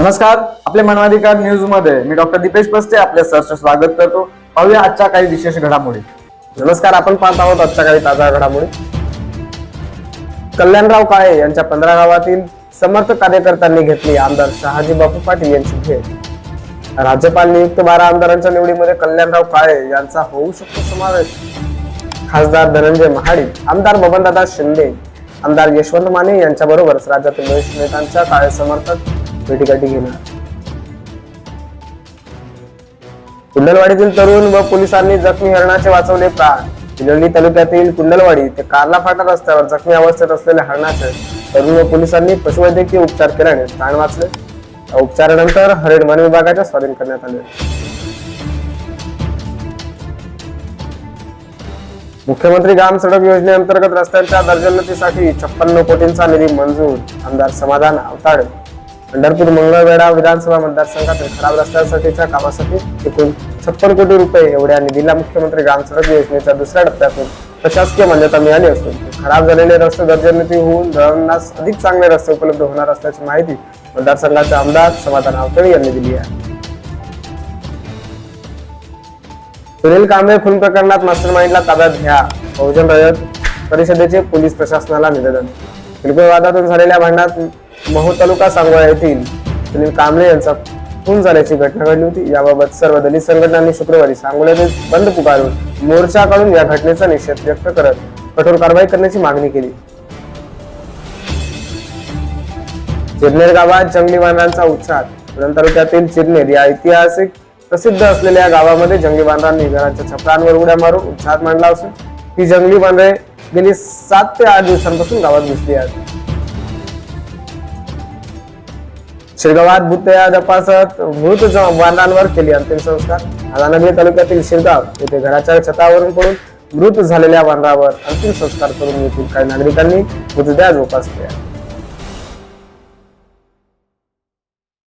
नमस्कार आपले मानवाधिकार न्यूजमध्ये मी डॉक्टर दीपेश पस्ते आपल्या सहर्ष स्वागत करतो. पाहूया आजच्या काही विशेष घडामोडी. नमस्कार आपण पाहत आहोत आजच्या काही ताजा घडामोडी. कल्याणराव काळे यांच्या पंधरा गावातील समर्थ कार्यकर्त्यांनी घेतली आमदार शहाजी बापू पाटील यांची भेट. राज्यपाल नियुक्त बारा आमदारांच्या निवडीमध्ये कल्याणराव काळे यांचा होऊ शकतो समावेश. खासदार धनंजय महाडिक आमदार बबनदादा शिंदे आमदार यशवंत माने यांच्याबरोबरच राज्यातील वरिष्ठ नेत्यांच्या काळे समर्थक भेटीगाठी घेणार कुंडलवाडीतील तरुण व पोलिसांनी जखमी हरणाचे वाचवले प्राण. पिलवली तालुक्यातील कुंडलवाडी ते कारला फाटा रस्त्यावर जखमी अवस्थेत असलेल्या हरणाचे तरुण व पोलिसांनी पशुवैद्यकीय उपचार केल्याने प्राण वाचले. उपचारानंतर हरिण वन विभागाच्या स्वाधीन करण्यात आले. मुख्यमंत्री ग्राम सडक योजनेअंतर्गत रस्त्यांच्या दर्जोन्नतीसाठी छप्पन्न कोटींचा निधी मंजूर. आमदार समाधान आवताडे पंढरपूर मंगळवेढा विधानसभा मतदारसंघातील खराब रस्त्यांसाठीच्या कामासाठी एकूण छप्पन कोटी रुपये एवढ्या निधीला मुख्यमंत्री ग्रामसडक योजनेच्या दुसऱ्या टप्प्यातून प्रशासकीय मान्यता मिळाली असून खराब झालेले रस्ते दर्जोन्नती होऊन दळणास अधिक चांगले रस्ते उपलब्ध होणार असल्याची माहिती मतदारसंघाचे आमदार समाधान आवतळे यांनी दिली आहे. सुनील कांबळे खून प्रकरणात मास्टर माइंडला ताब्यात घ्या. बहुजन रजत परिषदेचे पोलीस प्रशासनाला निवेदन. किरकोळ वादातून झालेल्या भांडणात महू तालुका सांगोळा येथील सुनील कांबळे यांचा खून झाल्याची घटना घडली होती. याबाबत सर्व दलित संघटनांनी शुक्रवारी सांगोल्याने बंद पुकारून मोर्चा काढून या घटनेचा निषेध व्यक्त करत कठोर कारवाई करण्याची मागणी केली. चिरनेर गावात जंगली वानरांचा उच्छाद पुरण तालुक्यातील चिरनेर या ऐतिहासिक प्रसिद्ध असलेल्या गावामध्ये जंगली वानरांनी घराच्या छपरांवर उड्या मारून उच्छाद मांडला असून ही जंगली वानरे गेली सात ते आठ दिवसांपासून गावात घुसली आहेत. शिरगावात भूतया तपासत मृत ज- केली अंतिम संस्कार. राधानगरी तालुक्यातील शिरगाव येथे घराच्या छतावरून पडून मृत झालेल्या वानरावर अंतिम संस्कार करून येथील काही नागरिकांनी मृतदेह जोपासले आहे